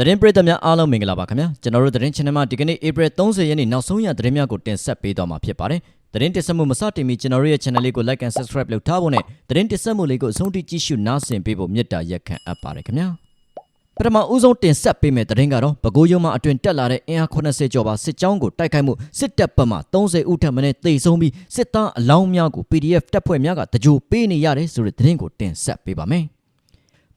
သတင်းပရိသတ်များအားလုံးမင်္ဂလာပါခင်ဗျာကျွန်တော်တို့သတင်း channel မှာဒီကနေ့ April 30ရက်နေ့နောက်ဆုံးရသတင်းများကိုတင်ဆက်ပေးသွားမှာဖြစ်ပါတယ်သတင်းတင်ဆက်မှုမစတင်မီကျွန်တော်တို့ရဲ့ channel လေးကို like and subscribe လုပ်ထားဖို့နဲ့သတင်းတင်ဆက်မှုလေးကိုအဆုံးထိကြည့်ရှုနားဆင်ပေးဖို့မေတ္တာရက်ခံအပ်ပါတယ်ခင်ဗျာပထမဦးဆုံးတင်ဆက်ပေးမယ့်သတင်းကတော့ပဲခူးရုံမှာအတွင်တက်လာတဲ့အင်အား80ကျော်ပါစစ်ကြောင်းကိုတိုက်ခိုက်မှုစစ်တပ်ဘက်မှ30ဦးထပ်မံတေဆုံးပြီးစစ်သားအလောင်းများကို PDF တပ်ဖွဲ့များကတကြိုပေးနေရတယ်ဆိုတဲ့သတင်းကိုတင်ဆက်ပေးပါမယ်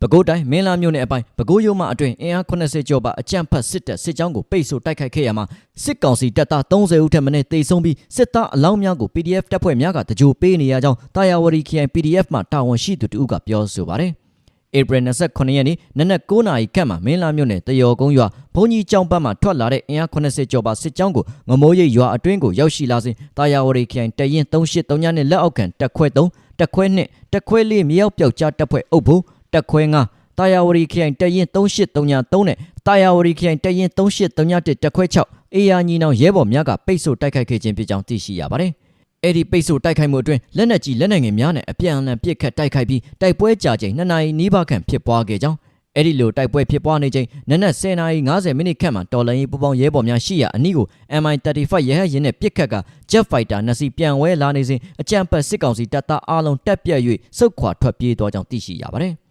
ပဲခူးတိုင်းမင်းလာမြို့နယ်အပိုင်းပဲခူးရုံမှာအတွင်အင်အား80ကျော်ပါအကြမ်းဖက်စစ်တပ်စစ်ကြောင်းကိုပိတ်ဆို့တိုက်ခိုက်ခဲ့ရမှာစစ်ကောင်စီတပ်သား30ဦးထပ်မံတေဆုံးပြီးစစ်သားအလောင်းများကို PDF တပ်ဖွဲ့များကတကြိုပေးနေရကြောင်းတာယာဝတီ KI PDF မှတာဝန်ရှိသူတို့ကပြောဆိုပါတယ်ဧပြီ29ရက်နေ့နနက်9:00နာရီခန့်မှာမင်းလာမြို့နယ်တယောကုန်းရွာဘုံကြီးကျောင်းဘက်မှထွက်လာတဲ့အင်အား80ကျော်ပါစစ်ကြောင်းကိုငမိုးရိပ်ရွာအတွင်းကိုရောက်ရှိလာစဉ်တာယာဝရီခိုင်တရင်3839နဲ့လက်အောက်ခံတက်ခွဲ3တက်ခွဲ2တက်ခွဲ4မြောက်ပြောက်ကြားတက်ဖွဲ့အုပ်ဖို့ တက်ခွဲ9တာယာဝရီခိုင်တရင်3833နဲ့တာယာဝရီခိုင်တရင်3831တက်ခွဲ6အေယာညီနောင်ရဲဘော်များကပိတ်ဆို့တိုက်ခိုက်ခဲ့ခြင်းဖြစ်ကြောင်းသိရှိရပါတယ်အဲ့ဒီပိတ်ဆို့တိုက်ခိုက်မှုအတွင်းလက်နက်ကြီးလက်နက်ငယ်များနဲ့အပြန်အလှန်ပစ်ခတ်တိုက်ခိုက်ပြီးတိုက်ပွဲကြာချိန်2နာရီနီးပါးခန့်ဖြစ်ပွားခဲ့ကြောင်းအဲ့ဒီလိုတိုက်ပွဲဖြစ်ပွားနေချိန်နနက်10:50မိနစ်ခန့်မှာတော်လန်ရေးပူပေါင်းရဲဘော်များရှိရာအနီးကို MI35 ရဲဟတ်ရင်နဲ့ပစ်ခတ်က Jet Fighter နှစ်စီးပြန်ဝဲလာနေစဉ်အကြမ်းဖက်စစ်ကောင်စီတပ်သားအလုံးတက်ပြတ်၍စုခွာထွက်ပြေးသွားကြောင်းသိရှိရပါတယ်။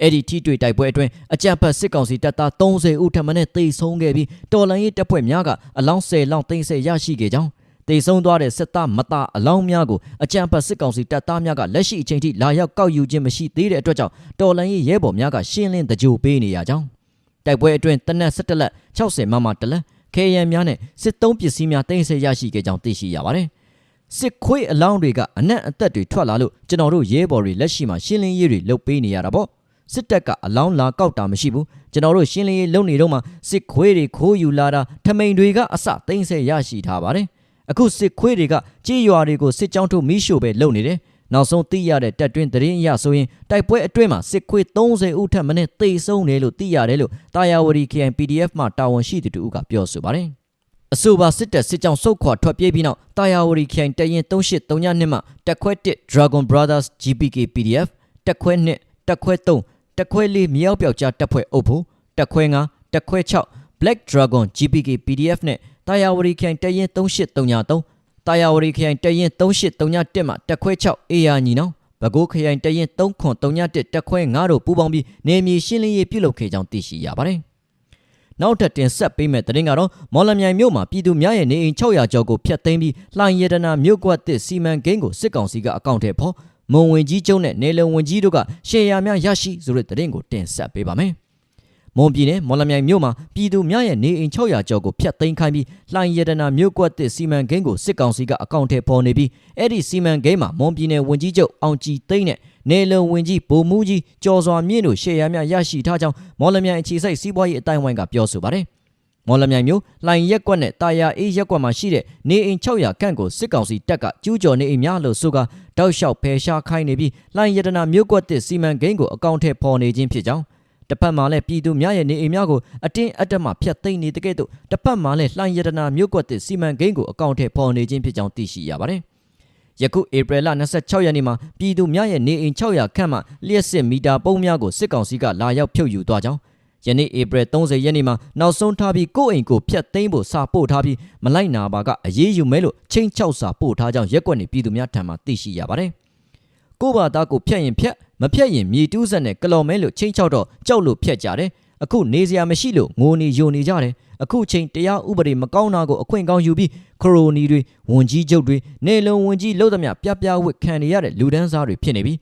အဲ့ဒီထိတွေ့တိုက်ပွဲအတွင်းအကြမ်းဖက်စစ်ကောင်စီတပ်သား30ဦးထပ်မံတေဆုံးခဲ့ပြီးတော်လန်ရေးတပ်ဖွဲ့များကအလောင်း10လောင်းသိမ်းဆဲရရှိခဲ့ကြောင်းတေဆုံးသွားတဲ့စစ်သားမသားအလောင်းများကိုအကြံဖတ်စစ်ကောင်စီတပ်သားများကလက်ရှိအချိန်ထိလာရောက်ကောက်ယူခြင်းမရှိသေးတဲ့အတွက်ကြောင့်တော်လန်ရေးရဲဘော်များကရှင်းလင်းတကြိုပေးနေရကြောင်းတိုက်ပွဲအတွင်းတနက်17လက်60မမတလက်ခဲယံများနဲ့စစ်သုံးပစ္စည်းများတင်ဆက်ရရှိခဲ့ကြောင်းသိရှိရပါတယ်စစ်ခွေးအလောင်းတွေကအနက်အသက်တွေထွက်လာလို့ကျွန်တော်တို့ရဲဘော်တွေလက်ရှိမှာရှင်းလင်းရေးတွေလုပ်ပေးနေရတာပေါ့ စစ်တပ်ကအလောင်းလာကောက်တာမရှိဘူးကျွန်တော်တို့ရှင်းလင်းရေးလုပ်နေတော့မှစစ်ခွေးတွေခိုးယူလာတာထမိန်တွေကအစသိမ်းဆဲရရှိထားပါတယ်အခုစစ်ခွေးတွေကကြေးရွာတွေကိုစစ်ကြောင်းထုတ်မိရှို့ပဲလုပ်နေတယ်နောက်ဆုံးသိရတဲ့တပ်တွင်းသတင်းအရဆိုရင်တိုက်ပွဲအတွင်းမှာစစ်ခွေး30ဦးထက်မနည်းသေဆုံးတယ်လို့သိရတယ်လို့တာယာဝတီ KN PDF မှတာဝန်ရှိသူတို့ကပြောဆိုပါတယ်အဆိုပါစစ်တပ်စစ်ကြောင်းစုတ်ခွာထွက်ပြေးပြီးနောက်တာယာဝတီ KN တရင်3832မှတက်ခွဲ1 Dragon Brothers GPK PDF တက်ခွဲ2တက်ခွဲ3 တက်ခွဲ4မြောက်ပြောက်ကြားတပ်ဖွဲ့အုပ်ဖို့တက်ခွဲ5တက်ခွဲ6 Black Dragon GPK PDF နဲ့တာယာဝတီခိုင်တရင်3833တာယာဝတီခိုင်တရင်3831မှာတက်ခွဲ6အေယာညီနောင်ဘကိုးခရိုင်တရင်3931တက်ခွဲ9တို့ပူးပေါင်းပြီးနေမြေရှင်းလင်းရေးပြုလုပ်ခဲ့ကြောင်းသိရှိရပါတယ်။နောက်ထပ်တင်ဆက်ပေးမယ့်သတင်းကတော့မော်လမြိုင်မြို့မှာပြည်သူများရဲ့နေအိမ်600ကျော်ကိုဖျက်သိမ်းပြီးလှိုင်ရတနာမြို့ကွက်တစ်စီမံကိန်းကိုစစ်ကောင်စီကအကောင့်ထဲဖော် မုံဝင်ကြီးကျုံနဲ့နေလုံဝင်ကြီးတို့ကရှယ်ယာများရရှိဆိုတဲ့သတင်းကိုတင်ဆက်ပေးပါမယ်။မွန်ပြည်နယ်မော်လမြိုင်မြို့မှာပြည်သူများရဲ့နေအိမ်600ကျော်ကိုဖျက်သိမ်းခိုင်းပြီးလှိုင်ရတနာမြို့ကွက်တစ်စီမံကိန်းကိုစစ်ကောင်စီကအကောင့်ထဲပေါ်နေပြီးအဲ့ဒီစီမံကိန်းမှာမွန်ပြည်နယ်ဝန်ကြီးချုပ်အောင်ကြည်သိန်းနဲ့နေလုံဝင်ကြီးဗိုလ်မှူးကြီးကျော်စွာမြင့်တို့ရှေ့ရများရရှိထားကြောင်းမော်လမြိုင်အခြေစိုက်စီးပွားရေးအတိုင်းဝိုင်းကပြောဆိုပါတယ် မော်လမြိုင်မြို့လှိုင်ရက်ကွက်နဲ့တာယာအေးရက်ကွက်မှာရှိတဲ့နေအိမ်600ခန့်ကိုစစ်ကောင်စီတပ်ကကျူးကျော်နေအိမ်များလို့ဆိုကတောက်လျှောက်ဖယ်ရှားခိုင်းနေပြီးလှိုင်ရတနာမြို့ကွက်တစ်စီမံကိန်းကိုအကောင့်ထဲပေါ်နေခြင်းဖြစ်ကြောင်းတစ်ဖက်မှာလည်းပြည်သူများရဲ့နေအိမ်များကိုအတင်းအတက်မှဖျက်သိမ်းနေတဲ့ကဲ့သို့တစ်ဖက်မှာလည်းလှိုင်ရတနာမြို့ကွက်တစ်စီမံကိန်းကိုအကောင့်ထဲပေါ်နေခြင်းဖြစ်ကြောင်းသိရှိရပါတယ်။ယခုဧပြီလ26ရက်နေ့မှာပြည်သူများရဲ့နေအိမ်600ခန့်မှလျှက်စစ်မီတာပုံးများကိုစစ်ကောင်စီကလာရောက်ဖြုတ်ယူသွားကြောင်း ယနေ့ဧပြီ30ရက်နေ့မှာနောက်ဆုံးထားပြီးကိုယ့်အိမ်ကိုဖျက်သိမ်းဖို့စာပို့ထားပြီးမလိုက်နာပါကအရေးယူမဲလို့ချင်းချောက်စာပို့ထားကြောင်းရက်ကွက်နေပြည်သူများထံမှသိရှိရပါတယ်။ကိုဘာသားကိုဖျက်ရင်ဖျက်မဖျက်ရင်မြေတူးဆက်နဲ့ကလော်မဲလို့ချင်းချောက်တော့ကြောက်လို့ဖျက်ကြတယ်အခုနေစရာမရှိလို့ငိုနေယိုနေကြတယ်အခုချိန်တရားဥပဒေမကောင်းတာကိုအခွင့်ကောင်းယူပြီးခရိုနီတွေဝန်ကြီးချုပ်တွေနေလုံးဝန်ကြီးလို့သမျှပြပြဝစ်ခံနေရတဲ့လူဒန်းစားတွေဖြစ်နေပြီ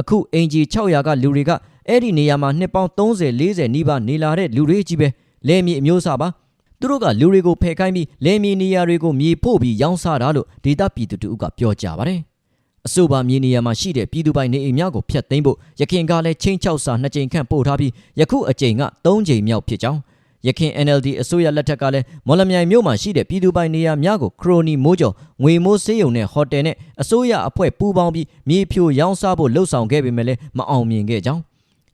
အခုအင်ဂျီ600ကလူတွေက အဲ့ဒီနေရာမှာနှစ်ပေါင်း30 40နီးပါးနေလာတဲ့လူတွေကြီးပဲလဲမြေအမျိုးအစားပါသူတို့ကလူတွေကိုဖယ်ခိုင်းပြီးလဲမြေနေရာတွေကိုမြေဖို့ပြီးရောင်းစားတာလို့ဒေတာပြည်သူတို့ကပြောကြပါတယ်အဆိုပါမြေနေရာမှာရှိတဲ့ပြည်သူပိုင်နေအိမ်များကိုဖျက်သိမ်းဖို့ရခင်ကလည်းချင်းချောက်စာနှစ်ကြိမ်ခန့်ပို့ထားပြီးယခုအကြိမ်က၃ကြိမ်မြောက်ဖြစ်ကြောင်းရခင် NLD အစိုးရလက်ထက်ကလည်းမော်လမြိုင်မြို့မှာရှိတဲ့ပြည်သူပိုင်နေရာများကိုခရိုနီမိုးကျော်ငွေမိုးစေးရုံနဲ့ဟိုတယ်နဲ့အစိုးရအဖွဲ့ပူးပေါင်းပြီးမြေဖြိုရောင်းစားဖို့လှုံ့ဆော်ခဲ့ပေမဲ့လည်းမအောင်မြင်ခဲ့ကြောင်း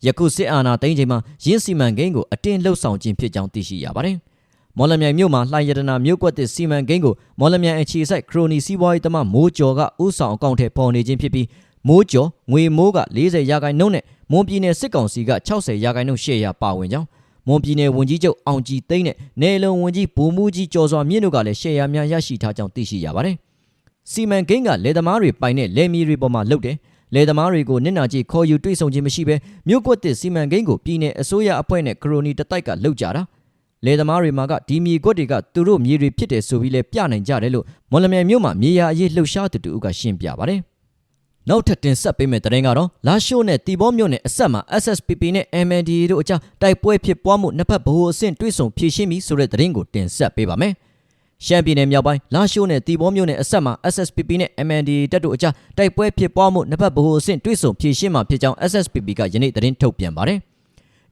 ယခုစစ်အာဏာသိမ်းချိန်မှာရင်းစီမံကိန်းကိုအတင်းလှုံ့ဆော်ခြင်းဖြစ်ကြောင်းသိရှိရပါတယ်။မော်လမြိုင်မြို့မှာလှိုင်ရတနာမြို့ကွက်တစ်စီမံကိန်းကိုမော်လမြိုင်အခြေစိုက်ခရိုနီစီးပွားရေးသမားမိုးကျော်ကဥဆောင်အကောင့်ထဲပေါ်နေခြင်းဖြစ်ပြီးမိုးကျော်ငွေမိုးက40ရာခိုင်နှုန်းနဲ့မွန်ပြည်နယ်စစ်ကောင်စီက60ရာခိုင်နှုန်းရှေ့ရပါဝင်ကြောင်းမွန်ပြည်နယ်ဝန်ကြီးချုပ်အောင်ကြည်သိန်းနဲ့နယ်လုံဝန်ကြီးဘူမူကြီးကျော်စွာမြင့်တို့ကလည်းရှယ်ယာများရရှိထားကြောင်းသိရှိရပါတယ်။စီမံကိန်းကလယ်သမားတွေပိုင်တဲ့လယ်မြေတွေပေါ်မှာလုပ်တယ်။ လယ်သမားတွေကိုနစ်နာကြေးခေါ်ယူတွေ့ဆုံခြင်းမရှိဘဲမြို့ကွက်တစ်စီမံကိန်းကိုပြည်내အစိုးရအဖွဲ့နဲ့ခရိုနီတတိုက်ကလုပ်ကြတာ။လယ်သမားတွေမှာကဒီမြေကွက်တွေကသူတို့မြေတွေဖြစ်တယ်ဆိုပြီးလဲပြနိုင်ကြတယ်လို့မော်လမြိုင်မြို့မှာမြေယာအရေးလှုပ်ရှားသူတူကရှင်းပြပါတယ်။နောက်ထပ်တင်ဆက်ပေးမယ့်သတင်းကတော့လာရှိုးနဲ့တီဘောမြို့နယ်အဆက်မှာ SSPP နဲ့ MNDAA တို့အကြားတိုက်ပွဲဖြစ်ပွားမှုနှစ်ဖက်ဗဟိုအဆင့်တွဲဆုံဖြည့်ရှင်းပြီးဆိုတဲ့သတင်းကိုတင်ဆက်ပေးပါမယ်။ ရှမ်းပြည်နယ်မြောက်ပိုင်းလာရှိုးနဲ့တီဘောမြို့နယ်အဆက်မှာ SSPP နဲ့ MNDAA တပ်တို့အကြားတိုက်ပွဲဖြစ်ပွားမှုနှစ်ဖက်ဗဟိုအဆင့်တွဲဆုံဖြည့်ရှင်းမှာဖြစ်ကြောင်း SSPP ကယနေ့သတင်းထုတ်ပြန်ပါတယ်။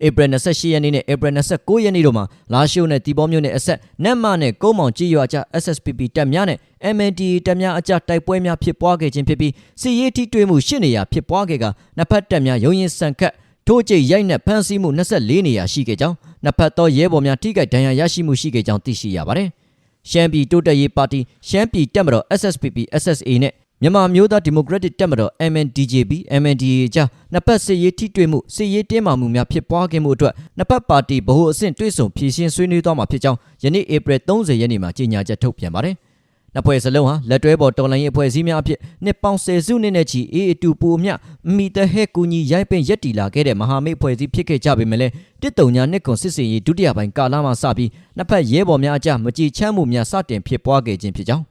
ဧပြီ28ရက်နေ့နဲ့ဧပြီ29ရက်နေ့တို့မှာလာရှိုးနဲ့တီဘောမြို့နယ်အဆက်နတ်မနဲ့ကုန်းမောင်ကြီးရွာကြား SSPP တပ်များနဲ့ MND တပ်များအကြားတိုက်ပွဲများဖြစ်ပွားခဲ့ခြင်းဖြစ်ပြီးစီရေးထိတွေ့မှုရှစ်နေရာဖြစ်ပွားခဲ့ကနှစ်ဖက်တပ်များရုံရင်ဆန်ခတ်ထိုးကျိတ်ရိုက်နှက်ဖမ်းဆီးမှု24နေရာရှိခဲ့ကြောင်းနှစ်ဖက်သောရဲဘော်များထိခိုက်ဒဏ်ရာရရှိမှုရှိခဲ့ကြောင်းသိရှိရပါတယ်။ ရှမ်းပြည်တိုးတက်ရေးပါတီရှမ်းပြည်တပ်မတော် SSPP SSA နဲ့မြန်မာမျိုးသားဒီမိုကရက်တစ်တပ်မတော် MNDJP MNDA ကြားနှစ်ပတ်စစ်ရေးထိတွေ့မှုစစ်ရေးတင်းမာမှုများဖြစ်ပွားခဲ့မှုအတွက်နှစ်ပတ်ပါတီဗဟိုအဆင့်တွဲဆုံဖြည့်ရှင်းဆွေးနွေးသွားမှာဖြစ်ကြောင်းယနေ့ဧပြီ30ရက်နေ့မှာကြေညာချက်ထုတ်ပြန်ပါတယ်။ နှစ်ဖွဲ့စလုံးဟာလက်တွဲပေါ်တော်လှန်ရေးအဖွဲ့အစည်းများအဖြစ်နှစ်ပေါင်းဆယ်စုနှစ်နဲ့ချီအေးအတူပူအမျှမိတဟဲကူညီရိုက်ပင်ရက်တီလာခဲ့တဲ့မဟာမိတ်အဖွဲ့အစည်းဖြစ်ခဲ့ကြပေမဲ့လည်းတစ်တုံညာနှစ်ကွန်စစ်စင်ရေးဒုတိယပိုင်းကာလမှစပြီးနှစ်ဖက်ရဲဘော်များအကြားမကြည်ချမ်းမှုများစတင်ဖြစ်ပွားခဲ့ခြင်းဖြစ်ကြောင်း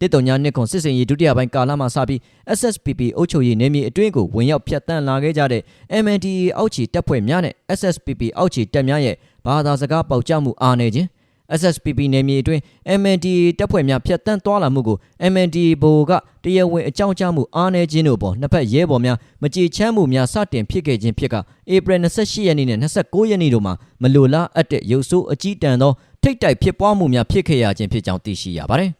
တစ်တုံညာနှစ်ခွန်စစ်စင်ရေးဒုတိယပိုင်းကာလမှစပြီး SSPP အုပ်ချုပ်ရေးနယ်မြေအတွင်းကိုဝင်ရောက်ဖျက်ဆီးလာခဲ့ကြတဲ့ MNDAA အောက်ခြေတပ်ဖွဲ့များနဲ့ SSPP အောက်ခြေတပ်များရဲ့ဘာသာစကားပေါက်ကြားမှုအားနည်းခြင်း SSPP နယ်မြေအတွင်း MNDAA တပ်ဖွဲ့များဖျက်ဆီးသွားလာမှုကို MNDAA ဘိုကတရားဝင်အကြောင်းကြားမှုအားနည်းခြင်းတို့ပေါ်နှစ်ဖက်ရဲဘော်များမကြေချမ်းမှုများစတင်ဖြစ်ခဲ့ခြင်းဖြစ်ကဧပြီ28ရက်နေ့နဲ့29ရက်နေ့တို့မှာမလိုလားအပ်တဲ့ရုပ်ဆိုးအကြီးတန်းသောထိတ်တိုက်ဖြစ်ပွားမှုများဖြစ်ခဲ့ရခြင်းဖြစ်ကြောင်းသိရှိရပါတယ်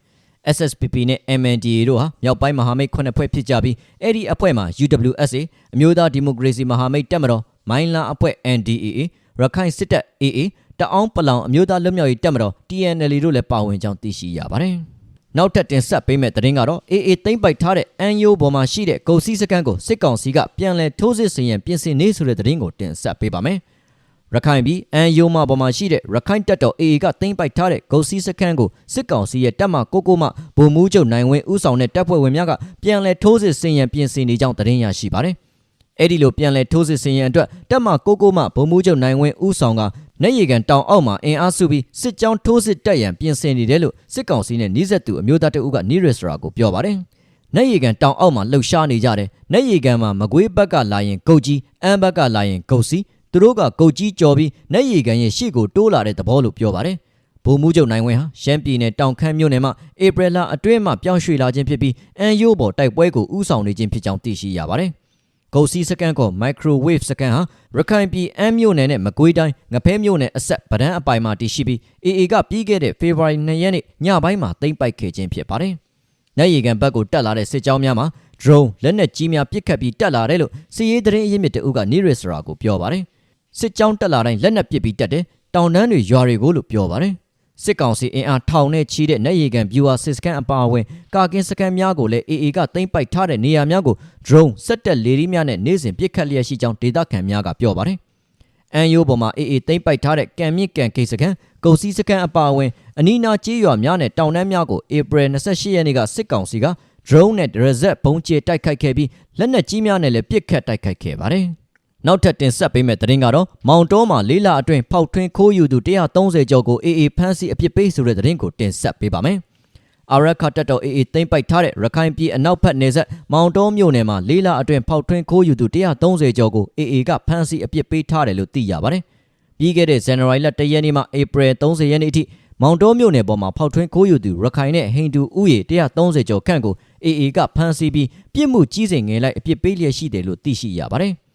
SSPP နဲ့ MNDAA တို့ဟာမြောက်ပိုင်းမဟာမိတ်ခုနှစ်ဖွဲ့ဖြစ်ကြပြီးအဲ့ဒီအဖွဲ့မှာ UWSA အမျိုးသားဒီမိုကရေစီမဟာမိတ်တပ်မတော်မိုင်းလာအဖွဲ့ NDAA ရခိုင်စစ်တပ် AA တအောင်းပလောင်အမျိုးသားလွတ်မြောက်ရေးတပ်မတော် TNL တို့လည်းပါဝင်ကြောင်းသိရှိရပါတယ်။နောက်ထပ်တင်ဆက်ပေးမယ့်သတင်းကတော့ AA သိမ့်ပိုက်ထားတဲ့အန်ယိုပေါ်မှာရှိတဲ့ကုန်စည်စကန်ကိုစစ်ကောင်စီကပြန်လည်ထိုးစစ်ဆင်ရန်ပြင်ဆင်နေဆိုတဲ့သတင်းကိုတင်ဆက်ပေးပါမယ်။ရခိုင်ပြည်အန်ယိုမာပေါ်မှာရှိတဲ့ရခိုင်တပ်တော် AA ကတင်ပိုက်ထားတဲ့ဂုတ်စီစခန်းကိုစစ်ကောင်စီရဲ့တပ်မကိုကိုမှဗိုလ်မှူးချုပ်နိုင်ဝင်းဦးဆောင်တဲ့တပ်ဖွဲ့ဝင်များကပြန်လည်ထိုးစစ်ဆင်ရန်ပြင်ဆင်နေကြောင်းသတင်းရရှိပါတယ်။အဲ့ဒီလိုပြန်လည်ထိုးစစ်ဆင်ရန်အတွက်တပ်မကိုကိုမှဗိုလ်မှူးချုပ်နိုင်ဝင်းဦးဆောင်က နေရီကန်တောင်အောက်မှာအင်အားစုပြီးစစ်ကြောင်းထိုးစစ်တက်ရန်ပြင်ဆင်နေတယ်လို့စစ်ကောင်စီနဲ့နှိစက်သူအမျိုးသားတအုပ်ကနီးရစ်စရာကိုပြောပါတယ်။နေရီကန်တောင်အောက်မှာလှုပ်ရှားနေကြတယ်။နေရီကန်မှာမကွေးဘက်ကလာရင်ဂုတ်ကြီးအမ်းဘက်ကလာရင်ဂုတ်စီသူတို့ကကုတ်ကြီးကြော်ပြီးနက်ရီကန်ရဲ့ရှေ့ကိုတိုးလာတဲ့သဘောလို့ပြောပါတယ်။ဗိုလ်မှူးချုပ်နိုင်ဝင်းဟာရှမ်းပြည်နယ်တောင်ခမ်းမြို့နယ်မှာဧပြီလအတွင်းမှာပြောင်းရွှေ့လာခြင်းဖြစ်ပြီးအန်ယိုဘော်တိုက်ပွဲကိုဥဆောင်နေခြင်းဖြစ်ကြောင်းသိရှိရပါတယ်။ ဂုတ်စီစကန်ကော microwave စကန်ဟာရခိုင်ပြည်အမ်းမြို့နယ်နဲ့မကွေးတိုင်းငဖဲမြို့နယ်အဆက်ဗဒန်းအပိုင်မှာတည်ရှိပြီး AA ကပြီးခဲ့တဲ့ဖေဖော်ဝါရီ2ရက်နေ့ညပိုင်းမှာသိမ်းပိုက်ခဲ့ခြင်းဖြစ်ပါတယ်။နိုင်ရီကန်ဘက်ကိုတက်လာတဲ့စစ်ကြောင်းများမှာ drone လက်နက်ကြီးများပစ်ခတ်ပြီးတက်လာတယ်လို့စီရေးသတင်းအရင်းမြစ်တအုပ်ကနီရစ်စရာကိုပြောပါတယ်။စစ်ကြောင်းတက်လာတိုင်းလက်နက်ပစ်ပြီးတက်တယ်တောင်တန်းတွေရွာတွေကိုလို့ပြောပါတယ် စစ်ကောင်စီအင်အားထောင်နဲ့ချီတဲ့နေရီကန်ဗျူဟာစစ်စကန်အပါအဝင်ကာကင်းစကန်များကိုလည်း AA ကသိမ်းပိုက်ထားတဲ့နေရာများကို drone စက်တက်လေဒီများနဲ့နေ့စဉ်ပစ်ခတ်လျက်ရှိကြောင်းဒေသခံများကပြောပါတယ်။အန်ယိုပေါ်မှာ AA သိမ်းပိုက်ထားတဲ့ကံမြင့်ကံကိစကန်ကုန်စည်စကန်အပါအဝင်အနီးနားကျေးရွာများနဲ့တောင်တန်းများကိုဧပြီ28ရက်နေ့ကစစ်ကောင်စီက drone နဲ့ reset ဘုံကျဲတိုက်ခိုက်ခဲ့ပြီးလက်နက်ကြီးများနဲ့လည်းပစ်ခတ်တိုက်ခိုက်ခဲ့ပါတယ်။ နောက်ထပ်တင်ဆက်ပေးမယ့်သတင်းကတော့မောင်တောမှာလေးလအတွင်းဖောက်ထွင်းခိုးယူသူ130ကျော်ကို AA ဖမ်းဆီးအပြစ်ပေးဆိုတဲ့သတင်းကိုတင်ဆက်ပေးပါမယ်။အာရခတ်တပ်တော် AA သိမ်းပိုက်ထားတဲ့ရခိုင်ပြည်အနောက်ဘက်နယ်စပ်မောင်တောမြို့နယ်မှာလေးလအတွင်းဖောက်ထွင်းခိုးယူသူ130ကျော်ကို AA ကဖမ်းဆီးအပြစ်ပေးထားတယ်လို့သိရပါတယ်။ပြီးခဲ့တဲ့ဇန်နဝါရီလ1ရက်နေ့မှဧပြီ30ရက်နေ့အထိမောင်တောမြို့နယ်ပေါ်မှာဖောက်ထွင်းခိုးယူသူရခိုင်နဲ့ဟိန္ဒူဥယေ130ကျော်ခန့်ကို AA ကဖမ်းဆီးပြီးပြစ်မှုကြီးစိန်ငယ်လိုက်အပြစ်ပေးလျက်ရှိတယ်လို့သိရှိရပါတယ်။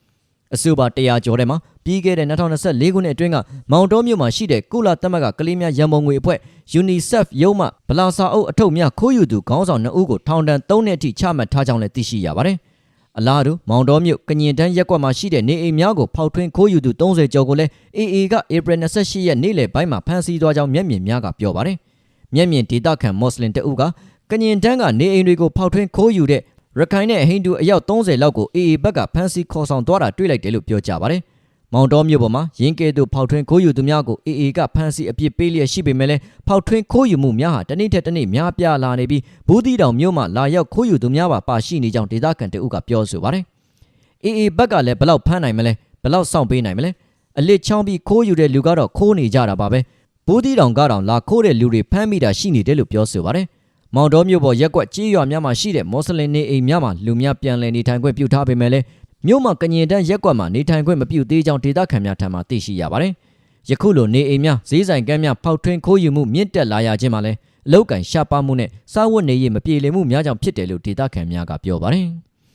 အဆိုပါ100ကျော်ထဲမှာပြီးခဲ့တဲ့2024ခုနှစ်အတွင်းကမောင်တောမြို့မှာရှိတဲ့ကုလသမဂ္ဂကလေးများရန်ပုံငွေအဖွဲ့ UNICEF ရုံးမှဗလာစာအုပ်အထုပ်များခိုးယူသူခေါင်းဆောင်2ဦးကိုထောင်ဒဏ်3နှစ်အထိချမှတ်ထားကြောင်းလည်းသိရှိရပါတယ်။အလားတူမောင်တော်မြို့ကညင်တန်းရက်ကွက်မှာရှိတဲ့နေအိမ်များကိုဖောက်ထွင်းခိုးယူသူ30ကျော်ကိုလည်း AA ကဧပြီ28ရက်နေ့လယ်ပိုင်းမှာဖမ်းဆီးသွားကြောင်းမျက်မြင်များကပြောပါတယ်။မျက်မြင်ဒေတာခံမွတ်စလင်တအုပ်ကကညင်တန်းကနေအိမ်တွေကိုဖောက်ထွင်းခိုးယူတဲ့ ရခိုင်နဲ့ဟိန္ဒူအယောက်30လောက်ကို AA ဘက်ကဖမ်းဆီးခေါ်ဆောင်သွားတာတွေ့လိုက်တယ်လို့ပြောကြပါတယ်။မောင်တော်မြို့ပေါ်မှာရင်းကဲ့သို့ဖောက်ထွင်းခိုးယူသူများကိုအေအေကဖမ်းဆီးအပြစ်ပေးလျက်ရှိပေမဲ့လည်းဖောက်ထွင်းခိုးယူမှုများဟာတစ်နေ့ထက်တစ်နေ့များပြားလာနေပြီးဘူးသီးတောင်မြို့မှာလာရောက်ခိုးယူသူများပါပါရှိနေကြောင်းဒေသခံတအုပ်ကပြောဆိုပါတယ်။အေအေဘက်ကလည်းဘယ်လောက်ဖမ်းနိုင်မလဲဘယ်လောက်စောင့်ပေးနိုင်မလဲအလစ်ချောင်းပြီးခိုးယူတဲ့လူကတော့ခိုးနေကြတာပါပဲဘူးသီးတောင်ကတော့လာခိုးတဲ့လူတွေဖမ်းမိတာရှိနေတယ်လို့ပြောဆိုပါတယ်။ မောင်တော်မြို့ပေါ်ရက်ကွက်ကြေးရွာများမှာရှိတဲ့မွတ်စလင်နေအိမ်များမှာလူများပြန်လည်နေထိုင်ခွင့်ပြုထားပေမဲ့လည်းမြို့မှာကညင်တန်းရက်ကွက်မှာနေထိုင်ခွင့်မပြုသေးကြောင်းဒေသခံများထံမှသိရှိရပါတယ်။ယခုလိုနေအိမ်များဈေးဆိုင်ကမ်းများဖောက်ထွင်းခိုးယူမှုမြင့်တက်လာရခြင်းမှာလည်းအလောက်ကန်ရှားပါမှုနဲ့စားဝတ်နေရေးမပြေလည်မှုများကြောင့်ဖြစ်တယ်လို့ဒေသခံများကပြောပါတယ်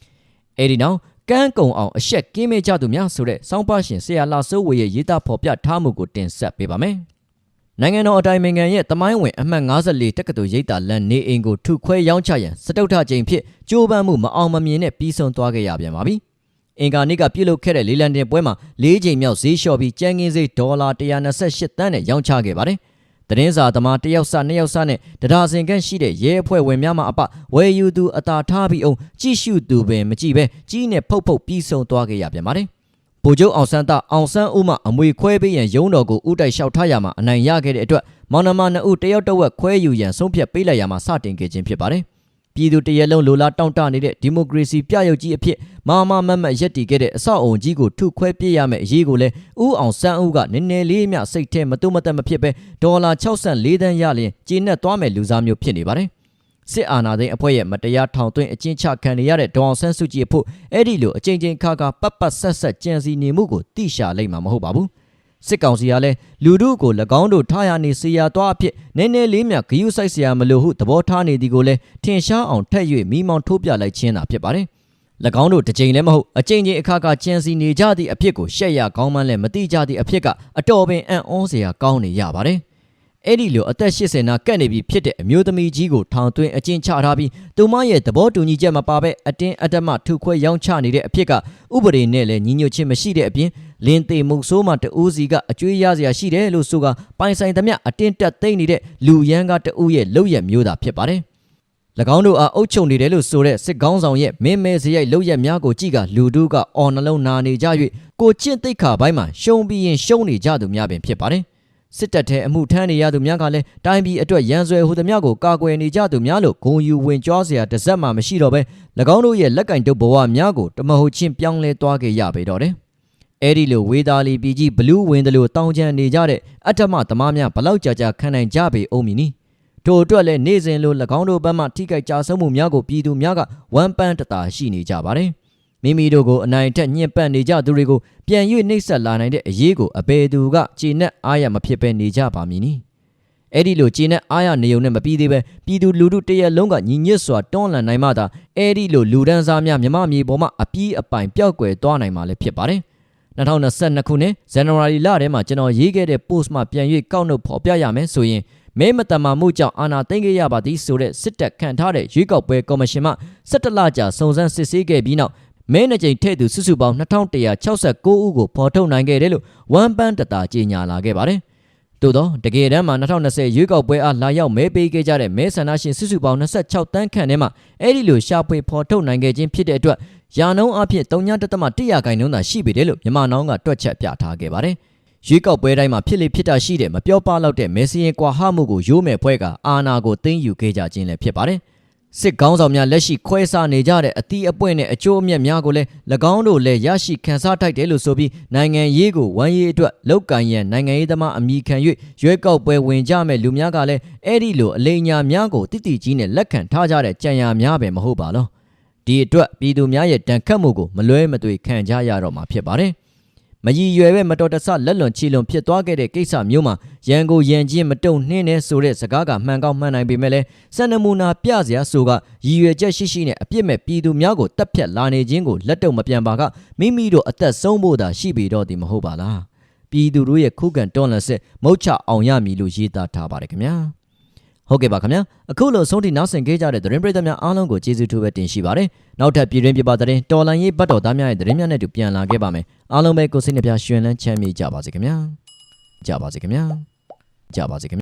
။အဲဒီနောက်ကန်းကုံအောင်အရှက်ကင်းမဲ့ကြသူများဆိုတဲ့စောင်းပါရှင်ဆရာလာစိုးဝေရဲ့ရေးသားဖော်ပြထားမှုကိုတင်ဆက်ပေးပါမယ်။ နိုင်ငံတော်အတိုင်ပင်ခံရဲ့တမိုင်းဝင်အမှတ်54တက္ကသိုလ်ရိပ်သာလန်နေအိမ်ကိုထုခွဲရောင်းချရန်စတုထချိန်ဖြစ်ကြိုးပမ်းမှုမအောင်မမြင်နဲ့ပြီးဆုံးသွားခဲ့ရပြန်ပါပြီ။အင်ကာနစ်ကပြုတ်လုခဲ့တဲ့လေလံတင်ပွဲမှာ၄ချိန်မြောက်ဈေးလျှော့ပြီးကျန်းကင်းစိဒေါ်လာ128တန်းနဲ့ရောင်းချခဲ့ပါတယ်။သတင်းစာသမားတယောက်စနှစ်ယောက်စနဲ့တရားစင်ခန့်ရှိတဲ့ရဲအဖွဲ့ဝင်များမှအပဝယ်ယူသူအသာထားပြီးအောင်ကြည့်ရှုသူပင်မကြည့်ပဲကြီးနဲ့ဖုတ်ဖုတ်ပြီးဆုံးသွားခဲ့ရပြန်ပါတယ်။ ဗိုလ်ချုပ်အောင်ဆန်းသားအောင်ဆန်းဦးမှအမွေခွဲပေးရန်ရုံးတော်ကိုဥတိုက်လျှောက်ထားရမှာအနိုင်ရခဲ့တဲ့အတွက်မောင်နှမနှစ်ဦးတယောက်တစ်ဝက်ခွဲယူရန်ဆုံးဖြတ်ပေးလိုက်ရမှာစတင်ခဲ့ခြင်းဖြစ်ပါတယ်။ပြည်သူတရက်လုံးလိုလားတောင့်တနေတဲ့ဒီမိုကရေစီပြရုပ်ကြီးအဖြစ်မာမမတ်မတ်ရက်တည်ခဲ့တဲ့အဆောက်အုံကြီးကိုထုခွဲပြစ်ရမယ့်အရေးကိုလည်းဦးအောင်ဆန်းဦးကနည်းနည်းလေးမျှစိတ်ထဲမတုံ့မတက်မဖြစ်ပဲဒေါ်လာ64တန်းရလျင်ကျေနပ်သွားမယ်လူစားမျိုးဖြစ်နေပါတယ်။ စစ်အာဏာသိမ်းအဖွဲ့ရဲ့မတရားထောင်သွင်းအကျဉ်းချခံနေရတဲ့ဒေါအောင်ဆန်းစုကြည်အဖို့အဲ့ဒီလိုအကြိမ်ကြိမ်ခါခါပတ်ပတ်ဆက်ဆက်ကြံစီနေမှုကိုတိရှာလိုက်မှာမဟုတ်ပါဘူး။စစ်ကောင်စီကလည်းလူတို့ကို၎င်းတို့ထားရနေစီယာသွားအဖြစ်နည်းနည်းလေးမြဂယုဆိုင်စရာမလိုဟုသဘောထားနေသည်ကိုလည်းထင်ရှားအောင်ထက်၍မိမောင်းထိုးပြလိုက်ခြင်းသာဖြစ်ပါတယ်။၎င်းတို့တစ်ကြိမ်လည်းမဟုတ်အကြိမ်ကြိမ်အခါခါကြံစီနေကြသည့်အဖြစ်ကိုရှက်ရကောင်းမှန်းလည်းမတိကြသည့်အဖြစ်ကအတော်ပင်အံ့ဩစရာကောင်းနေရပါတယ်။ အဲ့ဒီလိုအသက်80နာကတ်နေပြီဖြစ်တဲ့အမျိုးသမီးကြီးကိုထောင်သွင်းအကျဉ်းချထားပြီးသူမရဲ့သဘောတူညီချက်မပါဘဲအတင်းအဓမ္မထုခွဲရောင်းချနေတဲ့အဖြစ်ကဥပဒေနဲ့လည်းညီညွတ်ခြင်းမရှိတဲ့အပြင်လင်းသေးမုတ်ဆိုးမှတူးစီကအကျွေးရစရာရှိတယ်လို့ဆိုကပိုင်ဆိုင်သမျှအတင်းတက်သိမ့်နေတဲ့လူရန်ကတူးရဲ့လောက်ရမျိုးသာဖြစ်ပါတယ်။၎င်းတို့အားအုပ်ချုပ်နေတယ်လို့ဆိုတဲ့စစ်ကောင်းဆောင်ရဲ့မင်းမဲစရိုက်လောက်ရက်များကိုကြည့်ကလူတို့ကအော်နှလုံးနာနေကြ၍ကိုကျင့်သိက္ခာပိုင်းမှာရှုံပြီးရင်ရှုံနေကြသူများပင်ဖြစ်ပါတယ်။ စစ်တပ်ထဲအမှုထမ်းနေရသူများကလည်းတိုင်းပြည်အတွက်ရန်ဆွဲဟူသမျှကိုကာကွယ်နေကြသူများလို့ဂုံယူဝင်ကြွားစရာတစ်စက်မှမရှိတော့ပဲ၎င်းတို့ရဲ့လက်ကင်တုပ်ဘဝများကိုတမဟုတ်ချင်းပြောင်းလဲသွားခဲ့ရပေတော့တယ်။အဲဒီလိုဝေသာလီပြည်ကြီးဘလူးဝင်တယ်လို့တောင်းချမ်းနေကြတဲ့အထမသမားများဘလောက်ကြာကြာခံနိုင်ကြပေအုံးမီနီ။တို့အတွက်လည်းနေစဉ်လို၎င်းတို့ဘက်မှထိခိုက်ကြဆုံးမှုများကိုပြည်သူများကဝမ်းပန်းတသာရှိနေကြပါတယ်။ မိမိတို့ကိုအနိုင်ထက်ညှဉ်းပန်းနေကြသူတွေကိုပြန်၍နှိပ်စက်လာနိုင်တဲ့အရေးကိုအဘယ်သူကကျေနပ်အားရမဖြစ်ပဲနေကြပါမည်နီအဲ့ဒီလိုကျေနပ်အားရနေုံနဲ့မပြီးသေးပဲပြည်သူလူထုတရက်လုံးကညီညွတ်စွာတွန်းလှန်နိုင်မှသာအဲ့ဒီလိုလူဒန်းစားများမြမမြေပေါ်မှာအပြည့်အပိုင်ပျောက်ကွယ်သွားနိုင်မှာလည်းဖြစ်ပါတယ်2022ခုနှစ်ဇန်နဝါရီလထဲမှာကျွန်တော်ရေးခဲ့တဲ့ post မှာပြန်၍ကောက်နှုတ်ဖော်ပြရမယ်ဆိုရင်မဲမတမာမှုကြောင့်အာဏာသိမ်းခဲ့ရပါသည်ဆိုတဲ့စစ်တပ်ခန့်ထားတဲ့ရွေးကောက်ပွဲကော်မရှင်မှ17လကြာစုံစမ်းစစ်ဆေးခဲ့ပြီးနောက် မဲနှစ်ကြိမ်ထည့်သူစုစုပေါင်း2169ဦးကိုဖော်ထုတ်နိုင်ခဲ့တယ်လို့ဝမ်ပန်းတတာကြေညာလာခဲ့ပါတယ်။သို့သောတကယ်တမ်းမှာ2020ရွေးကောက်ပွဲအားလာရောက်မဲပေးခဲ့ကြတဲ့မဲဆန္ဒရှင်စုစုပေါင်း26တန်းခန့်ထဲမှာအဲ့ဒီလိုရှာဖွေဖော်ထုတ်နိုင်ခဲ့ခြင်းဖြစ်တဲ့အတွက်ယာနှုံးအဖြစ်3.1ရာခိုင်နှုန်းသာရှိပေတယ်လို့မြန်မာနောင်ကတွက်ချက်ပြထားခဲ့ပါတယ်။ရွေးကောက်ပွဲတိုင်းမှာဖြစ်လေဖြစ်တာရှိတဲ့မပြောပလောက်တဲ့မဲစရင်ကွာဟမှုကိုရိုးမယ်ဖွဲကအာနာကိုသိမ်းယူခဲ့ကြခြင်းလည်းဖြစ်ပါတယ်။ စစ်ကောင်းဆောင်များလက်ရှိခွဲစားနေကြတဲ့အသီးအပွင့်နဲ့အကျိုးအမြတ်များကိုလည်း၎င်းတို့လည်းရရှိခံစားထိုက်တယ်လို့ဆိုပြီးနိုင်ငံရေးကိုဝမ်းရေးအတွက်လောက်ကင်ရန်နိုင်ငံရေးသမားအမိခံ၍ရွေးကောက်ပွဲဝင်ကြမဲ့လူများကလည်းအဲ့ဒီလိုအလိညာများကိုတိတိကြီးနဲ့လက်ခံထားကြတဲ့ကြံရများပဲမဟုတ်ပါလောဒီအတွက်ပြည်သူများရဲ့တန်ခတ်မှုကိုမလွဲမသွေခံကြရတော့မှာဖြစ်ပါတယ် မကြီးရွယ်ပဲမတော်တဆလက်လွန်ချီလွန်ဖြစ်သွားခဲ့တဲ့ကိစ္စမျိုးမှာရန်ကိုရန်ချင်းမတုံနှင်းနဲ့ဆိုတဲ့စကားကမှန်ကောင်းမှန်နိုင်ပေမဲ့လည်းစံနမူနာပြစရာဆိုကရည်ရွယ်ချက်ရှိရှိနဲ့အပြစ်မဲ့ပြည်သူများကိုတပ်ဖြတ်လာနေခြင်းကိုလက်တုံမပြန်ပါကမိမိတို့အသက်ဆုံးဖို့သာရှိပေတော့သည်မဟုတ်ပါလားပြည်သူတို့ရဲ့ခုခံတွန်းလှန်စစ်မုတ်ချအောင်ရမည်လို့ရေးသားထားပါတယ်ခင်ဗျာ ဟုတ်ကဲ့ပါခင်ဗျာအခုလိုဆုံးထိနောက်ဆင်ခဲ့ကြတဲ့သတင်းပရိသတ်များအားလုံးကိုကျေးဇူးထူးပဲတင်ရှိပါတယ်နောက်ထပ်ပြည်တွင်းပြပသတင်းတော်လန်ရေးဘတ်တော်သားများရဲ့သတင်းများနဲ့တူပြန်လာခဲ့ပါမယ်အားလုံးပဲကိုစိတ်နှပြရှင်လန်းချမ်းမြေ့ကြပါစေခင်ဗျာကြပါစေခင်ဗျာကြပါစေခင်ဗျာ